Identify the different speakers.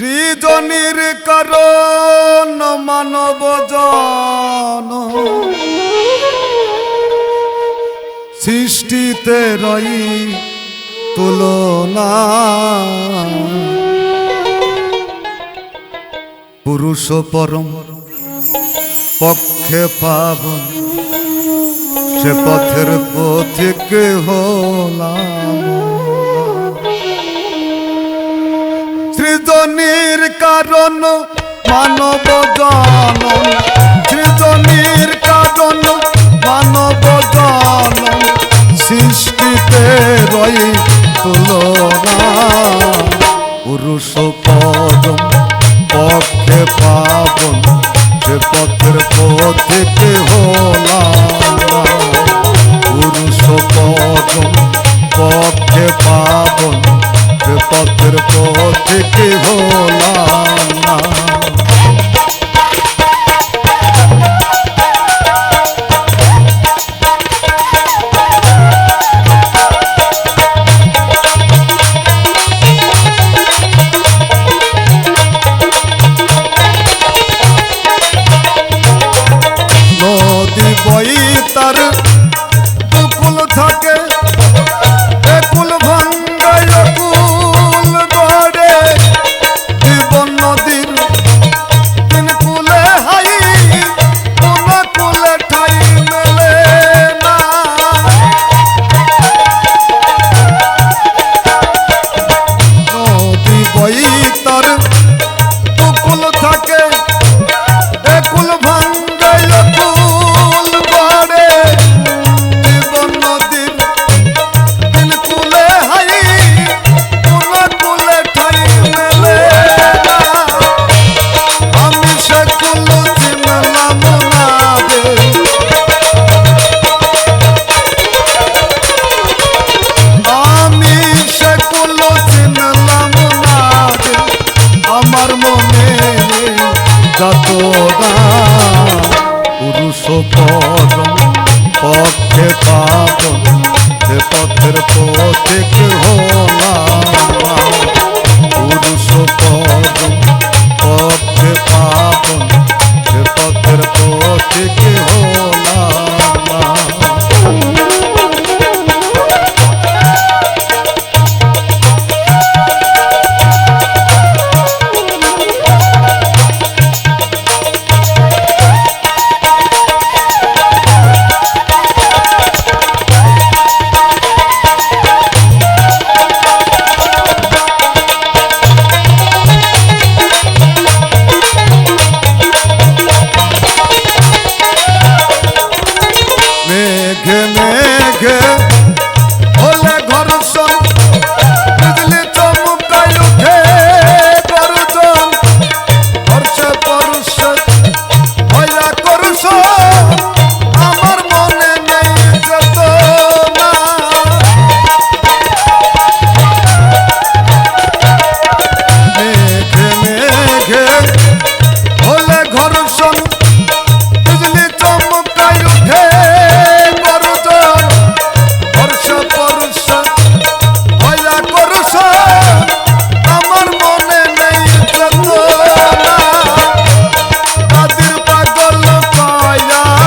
Speaker 1: সৃজনীর কারণ মানব জন। সৃষ্টিতে রই তুলনা। পুরুষ পরম পক্ষে পাবন, সে পথের পথিক হলাম। জীবনের কারণ, মানব জনন জীবনের কারণ, মানব জনন সৃষ্টিতে রয়ে তুলনা। পুরুষ পদম পক্ষে পাবন, যে পত্র পথে হলা পুরুষ পদম পক্ষে পাবন, যে পত্র পথে tarım পথ